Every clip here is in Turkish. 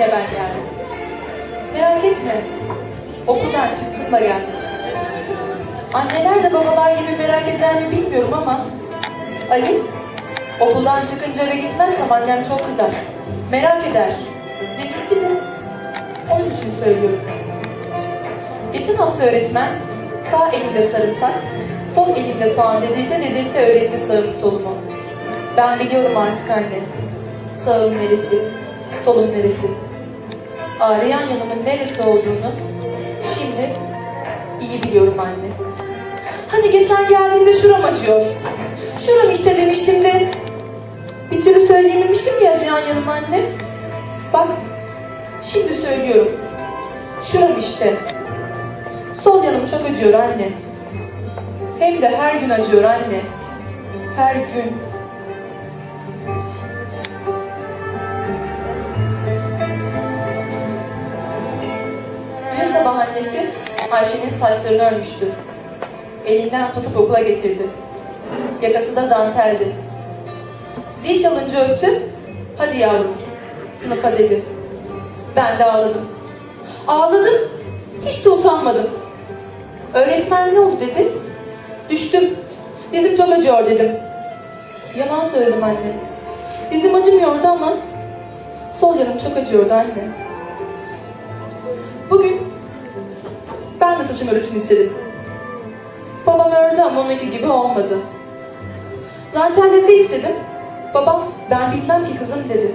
Yine ben geldim. Merak etme. Okuldan çıktım da geldim. Anneler de babalar gibi merak eder mi bilmiyorum ama Ali, okuldan çıkınca eve gitmezsem annem çok kızar. Merak eder. Demişti de. Onun için söylüyorum. Geçen hafta öğretmen sağ elinde sarımsak, sol elinde soğan dedirte dedirte öğretti sağımı solumu. Ben biliyorum artık anne. Sağım neresi, solum neresi. Ağrıyan yanımın neresi olduğunu şimdi iyi biliyorum anne. Hani geçen geldiğinde şuram acıyor. Şuram işte demiştim de bir türlü söyleyememiştim ya acıyan yanım anne. Bak şimdi söylüyorum. Şuram işte. Sol yanım çok acıyor anne. Hem de her gün acıyor anne. Her gün. Sabah annesi Ayşe'nin saçlarını örmüştü. Elinden tutup okula getirdi. Yakası da danteldi. Zil çalınca öptü. Hadi yavrum, sınıfa dedi. Ben de ağladım. Ağladım, hiç de utanmadım. Öğretmen ne oldu dedi. Düştüm. Dizim çok acıyor dedim. Yalan söyledim anne. Dizim acımıyordu ama sol yanım çok acıyordu anne. Bugün saçım örülsün istedim. Babam ördü ama onunki gibi olmadı. Zaten yaka istedim. Babam ben bilmem ki kızım dedi.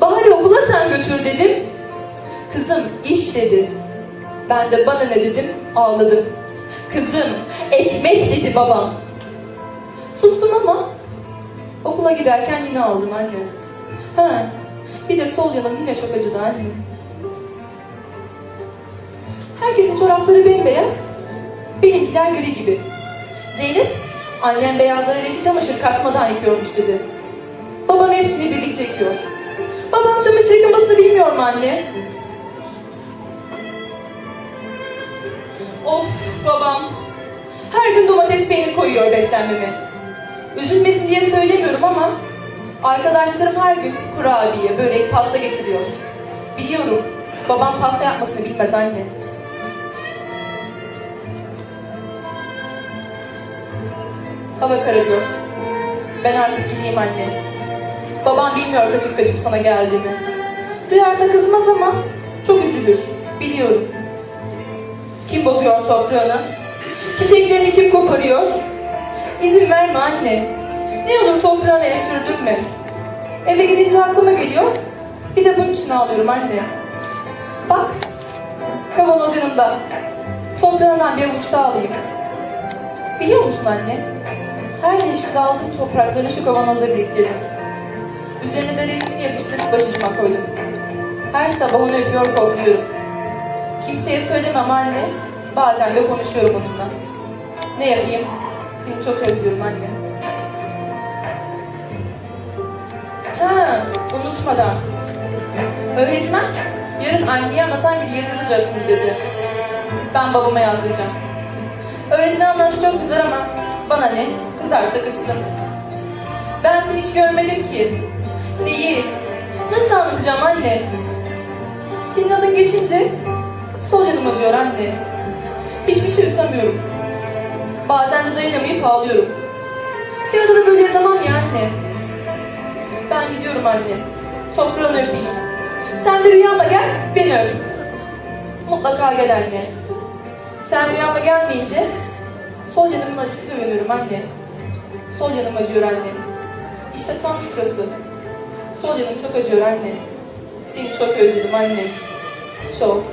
Bari okula sen götür dedim. Kızım iş dedi. Ben de bana ne dedim ağladım. Kızım ekmek dedi babam. Sustum ama okula giderken yine aldım anne. Ha, bir de sol yanım yine çok acıdı anne. Herkesin çorapları bembeyaz, benimkiler gri gibi. Zeynep, annem beyazları renkli çamaşır kasmadan yıkıyormuş dedi. Babam hepsini birlikte yıkıyor. Babam çamaşır yıkamasını bilmiyor mu anne? Of babam. Her gün domates peynir koyuyor beslenmeme. Üzülmesin diye söylemiyorum ama arkadaşlarım her gün kurabiye, börek, pasta getiriyor. Biliyorum. Babam pasta yapmasını bilmez anne. Hava kararıyor. Ben artık gideyim anne. Babam bilmiyor kaçıp kaçıp sana geldiğimi. Duyarsa kızmaz ama çok üzülür. Biliyorum. Kim bozuyor toprağını? Çiçeklerini kim koparıyor? İzin verme anne. Ne olur toprağını ele sürdürme. Eve gidince aklıma geliyor. Bir de bunun için ağlıyorum anne. Bak, kavanoz yanımda. Toprağından bir avuç daha alayım. Biliyor musun anne? Her değişikte aldığım topraklarını şu kavanozda biriktirdim. Üzerine de resmini yapıştırıp başucuma koydum. Her sabah onu öpüyor kokluyorum. Kimseye söylemem anne. Bazen de konuşuyorum onunla. Ne yapayım? Seni çok özlüyorum anne. Ha, unutmadan. Öğretmen, yarın anneye anlatan bir yazı yazacaksınız dedi. Ben babama yazdıracağım. Öğretmen anlaşı çok güzel ama bana ne? Kızarsa kızsın. Ben seni hiç görmedim ki. Değil. Nasıl anlatacağım anne? Senin adın geçince sol yanım acıyor anne. Hiçbir şey yutamıyorum. Bazen de dayanamayıp ağlıyorum. Kağıdı da böyle yazamam ya anne. Ben gidiyorum anne. Toprağını öpeyim. Sen de rüyama gel, beni öp. Mutlaka gel anne. Sen rüyama gelmeyince sol yanımın acısıyla uyanıyorum anne. Sol yanım acıyor anne. İşte tam şurası. Sol yanım çok acıyor anne. Seni çok özledim anne. Çok.